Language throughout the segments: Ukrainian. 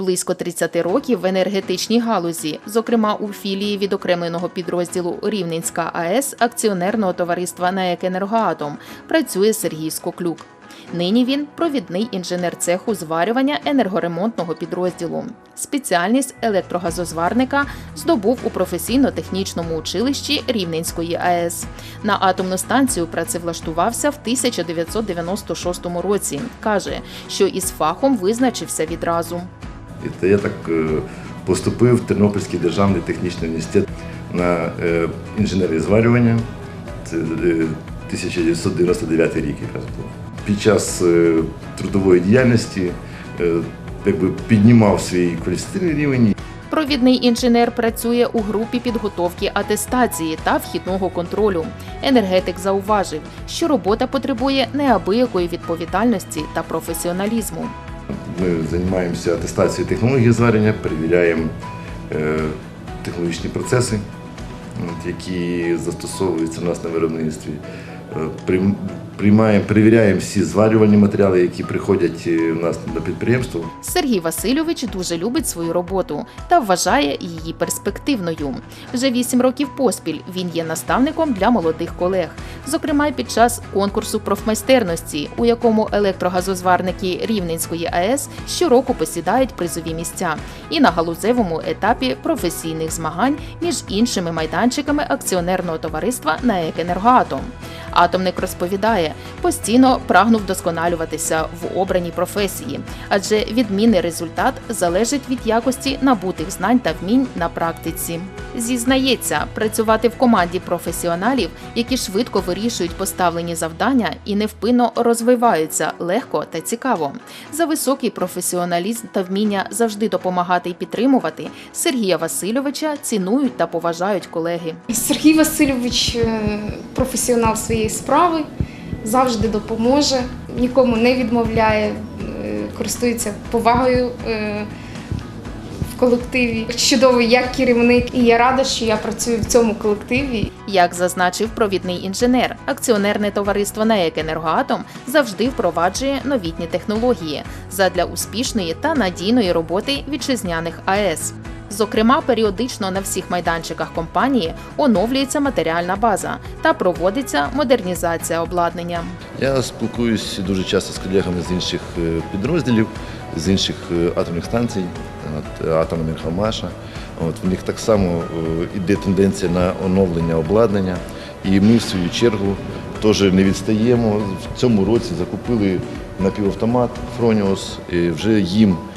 Близько 30 років в енергетичній галузі, зокрема у філії відокремленого підрозділу Рівненська АЕС акціонерного товариства «НАЕК Енергоатом» працює Сергій Скоклюк. Нині він провідний інженер цеху зварювання енергоремонтного підрозділу. Спеціальність електрогазозварника здобув у професійно-технічному училищі Рівненської АЕС. На атомну станцію працевлаштувався в 1996 році. каже, що із фахом визначився відразу. І то я так е, поступив в Тернопільський державний технічний університет на е, інженерії зварювання. Це е, 1999 рік якраз був. Під час е, трудової діяльності е, якби піднімав свій кваліфікаційний рівень. Провідний інженер працює у групі підготовки атестації та вхідного контролю. Енергетик зауважив, що робота потребує неабиякої відповідальності та професіоналізму. Ми займаємося атестацією технології зварення, перевіряємо е, технологічні процеси, які застосовуються у нас на виробництві. Прийм- Приймаємо, перевіряємо всі зварювальні матеріали, які приходять е, у нас на підприємство. Сергій Васильович дуже любить свою роботу та вважає її перспективною. Вже вісім років поспіль він є наставником для молодих колег, зокрема під час конкурсу профмайстерності, у якому електрогазозварники Рівненської АЕС щороку посідають призові місця, і на галузевому етапі професійних змагань між іншими майданчиками акціонерного товариства «НАЕК Енергоатом». Атомник розповідає, постійно прагнув вдосконалюватися в обраній професії, адже відмінний результат залежить від якості набутих знань та вмінь на практиці. Зізнається, працювати в команді професіоналів, які швидко вирішують поставлені завдання і невпинно розвиваються легко та цікаво. За високий професіоналізм та вміння завжди допомагати і підтримувати Сергія Васильовича цінують та поважають колеги. Сергій Васильович е, професіонал своєї справи, завжди допоможе, нікому не відмовляє, е, користується повагою е, в колективі. Чудовий як керівник, і я рада, що я працюю в цьому колективі. Як зазначив провідний інженер, акціонерне товариство «НАЕК Енергоатом» завжди впроваджує новітні технології задля успішної та надійної роботи вітчизняних АЕС. Зокрема, періодично на всіх майданчиках компанії оновлюється матеріальна база та проводиться модернізація обладнання. Я спілкуюсь дуже часто з колегами з інших е, підрозділів, з інших е, атомних станцій, от, атомна Мірхамаша. От, в них так само йде тенденція на оновлення обладнання. І ми, в свою чергу, теж не відстаємо. В цьому році закупили напівавтомат Фроніус, вже їм е,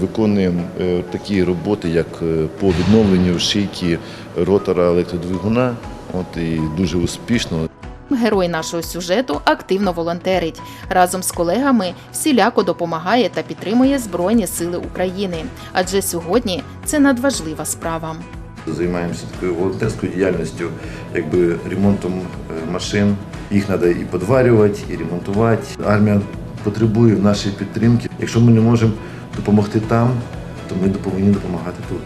виконуємо е, такі роботи, як е, по відновленню шийки ротора електродвигуна. От, і дуже успішно. Герой нашого сюжету активно волонтерить. Разом з колегами всіляко допомагає та підтримує Збройні Сили України. Адже сьогодні це надважлива справа. Займаємося такою волонтерською діяльністю, якби ремонтом е, машин. Їх треба і подварювати, і ремонтувати. Армія потребує нашої підтримки. Якщо ми не можемо допомогти там, то ми повинні допомагати тут.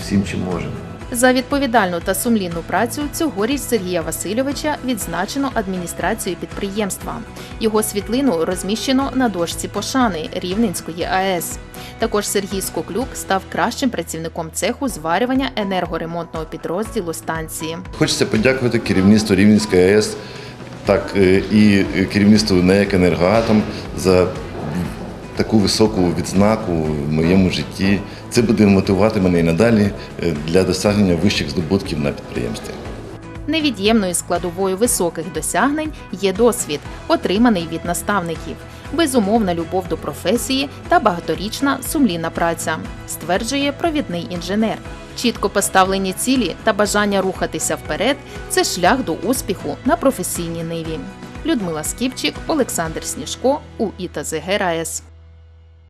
Всім, чим можемо. За відповідальну та сумлінну працю цьогоріч Сергія Васильовича відзначено адміністрацією підприємства. Його світлину розміщено на дошці пошани Рівненської АЕС. Також Сергій Скоклюк став кращим працівником цеху зварювання енергоремонтного підрозділу станції. Хочеться подякувати керівництву Рівненської АЕС, так е, і керівництву НЕК «Енергоатом» за таку високу відзнаку в моєму житті. Це буде мотивувати мене і надалі е, для досягнення вищих здобутків на підприємстві. Невід'ємною складовою високих досягнень є досвід, отриманий від наставників, безумовна любов до професії та багаторічна сумлінна праця, стверджує провідний інженер. Чітко поставлені цілі та бажання рухатися вперед це шлях до успіху на професійній ниві. Людмила Скіпчик, Олександр Сніжко у РаЕС.